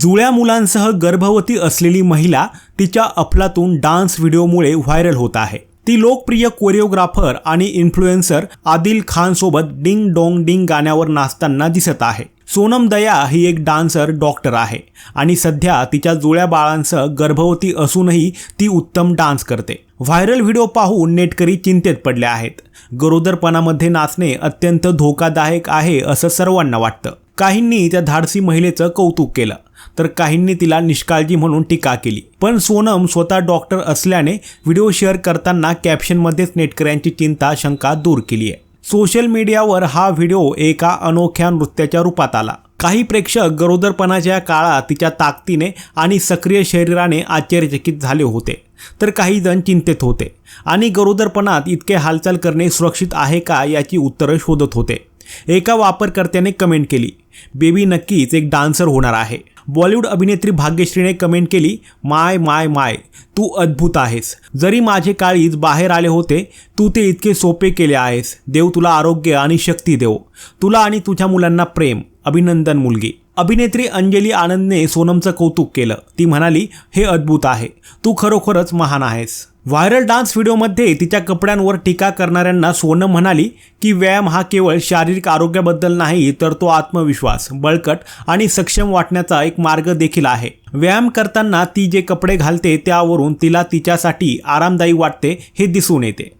जुळ्या मुलांसह गर्भवती असलेली महिला तिच्या अफलातून डान्स व्हिडिओमुळे व्हायरल होत आहे. ती लोकप्रिय कोरिओग्राफर आणि इन्फ्लुएन्सर आदिल खानसोबत डिंग डोंग डिंग गाण्यावर नाचताना दिसत आहे. सोनम दया ही एक डान्सर डॉक्टर आहे आणि सध्या तिच्या जुळ्या बाळांसह गर्भवती असूनही ती उत्तम डान्स करते. व्हायरल व्हिडिओ पाहून नेटकरी चिंतेत पडले आहेत. गरोदरपणामध्ये नाचणे अत्यंत धोकादायक आहे असं सर्वांना वाटतं. काहींनी त्या धाडसी महिलेचं कौतुक केलं. तर काहींनी तिला निष्काळजी म्हणून टीका केली. पण सोनम स्वतः डॉक्टर असल्याने व्हिडिओ शेअर करताना कॅप्शनमध्येच नेटकऱ्यांची चिंता शंका दूर केली आहे. सोशल मीडियावर हा व्हिडिओ एका अनोख्या नृत्याच्या रूपात आला. काही प्रेक्षक गरोदरपणाच्या काळात तिच्या ताकदीने आणि सक्रिय शरीराने आश्चर्यचकित झाले होते. तर काही जण चिंतेत होते. आणि गरोदरपणात इतके हालचाल करणे सुरक्षित आहे का याची उत्तरं शोधत होते. एका वापरकर्त्याने कमेंट केली. बेबी नक्कीच एक डान्सर होणार आहे. बॉलिवूड अभिनेत्री भाग्यश्रीने कमेंट केली माय माय माय तू अद्भुत आहेस. जरी माझे काळीज बाहेर आले होते तू ते इतके सोपे केले आहेस. देव तुला आरोग्य आणि शक्ती देव. तुला आणि तुझ्या मुलांना प्रेम. अभिनंदन मुलगी. अभिनेत्री अंजली आनंदने सोनमचं कौतुक केलं. ती म्हणाली हे अद्भुत आहे. तू खरोखरच महान आहेस. व्हायरल डान्स व्हिडिओमध्ये तिच्या कपड्यांवर टीका करणाऱ्यांना सोनम म्हणाली की व्यायाम हा केवळ शारीरिक आरोग्याबद्दल नाही तर तो आत्मविश्वास बळकट आणि सक्षम वाटण्याचा एक मार्ग देखील आहे. व्यायाम करताना ती जे कपडे घालते त्यावरून तिला तिच्यासाठी आरामदायी वाटते हे दिसून येते.